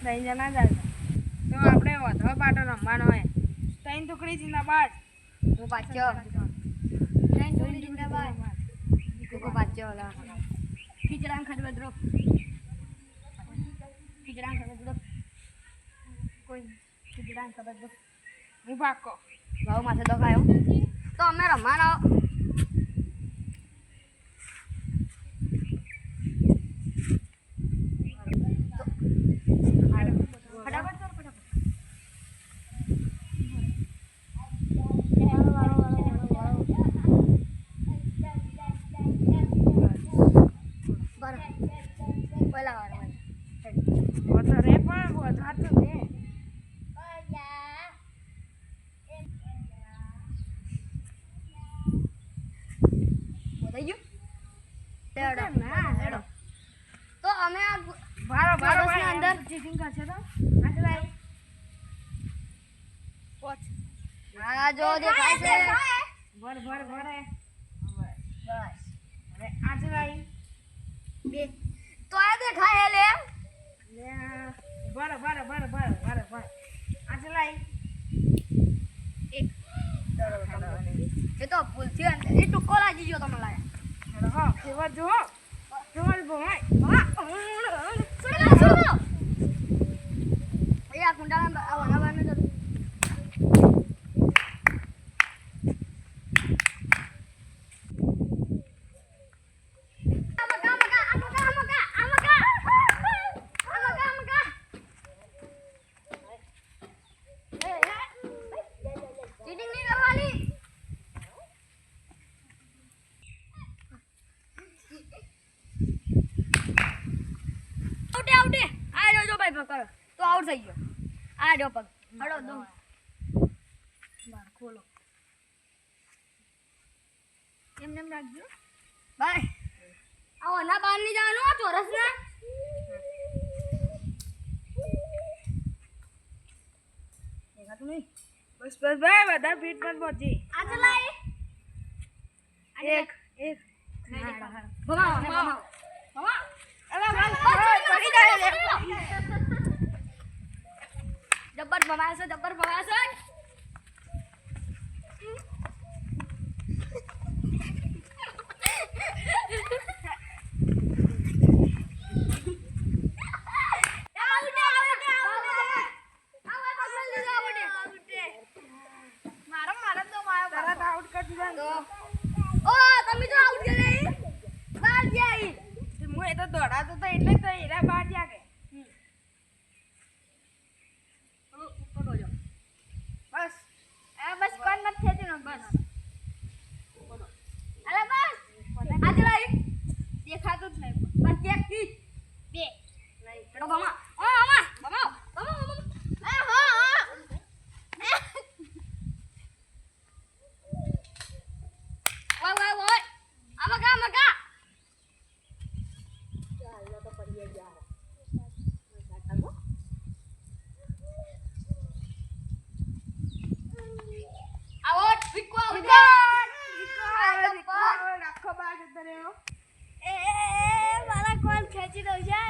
ત્રણ જણા જ તો આપણે વધો પાટો રમવાનો હોય. ત્રણ ટુકડી જિંદાબાદ. હું પાછો. ત્રણ જોડી જિંદાબાદ. હું પાછો ઓલા. ખીચડાને ખબર દ્રો ખીચડાને ખબર દ્રો કોઈ ખીચડાને ખબર દ્રો હું પાકો ભાવ માથે ખાયો તો અમે રમવાના હેડો. તો અમે આ ભારો ભારો ભાઈ અંદર ચીટિંગ કરશે તો. આટલે લાવ પોચ. આ જો દેખાય છે. ભર ભર ભરે. બસ. હવે આટલે લાવી બે. તો આ દેખાય લે. લે ભર ભર ભર ભર ભર ભર. આટલે લાઈ. એક. એ તો ભૂલથી અંદર એ ટુક્કો લાગી ગયો તમને લાગે ભમાય આ જો જો ભાઈ પકડ તો આઉટ થઈ ગયો આ જો પગ હડો દો બાર ખોલો એમ નેમ રાખજો ભાઈ આવો ના બહાર નહીં જવાનું આ ચોરસ ના દેખાતું નહીં બસ બસ ભાઈ બધા ફીટ પર પહોંચી આ ચલાય એક એક ભગાવો ને ભગાવો ભગાવો અલા ભાઈ પડી જાય લે જબ્બર ભમાય છે જબ્બર ભમાય છે મારા મારા તો મારા તરત આઉટ કરી દીધા ને. ઓ તમે તો આઉટ ગયે બાર જાય હું એ તો દોડાતો તો એટલે જ તો એરા બહાર જા કે બસ આ બસ કોણ નથી થતી ને બસ અરે બસ આજે લાઈ દેખાતું જ નહીં બસ એક થી બે નહીં ચડો ભમા ઓ ભમા ભમા ભમા ભમા એ હા હા ઓય ઓય ઓય આમકા આમકા આવો વિકો વિકો આખો બાર જતો રહ્યો એ મારા કોલ ખેંચી દઉં છે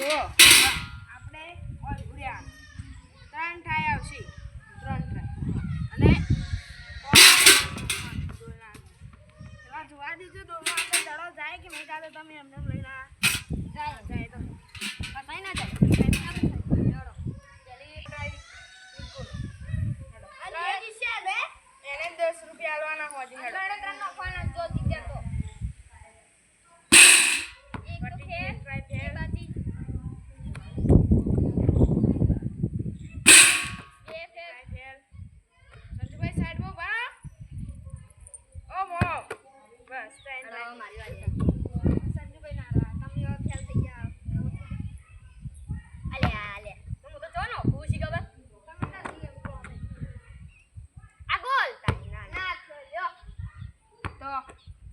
જો આપણે ઓળઘુર્યા ત્રણ થાય આવશે. ત્રણ થાય અને જોવા દીધું તો આપણે દડો જાય કે નહીં જાય તમે એમને લઈને જાય જાય તો. કસાઈ ના જાય.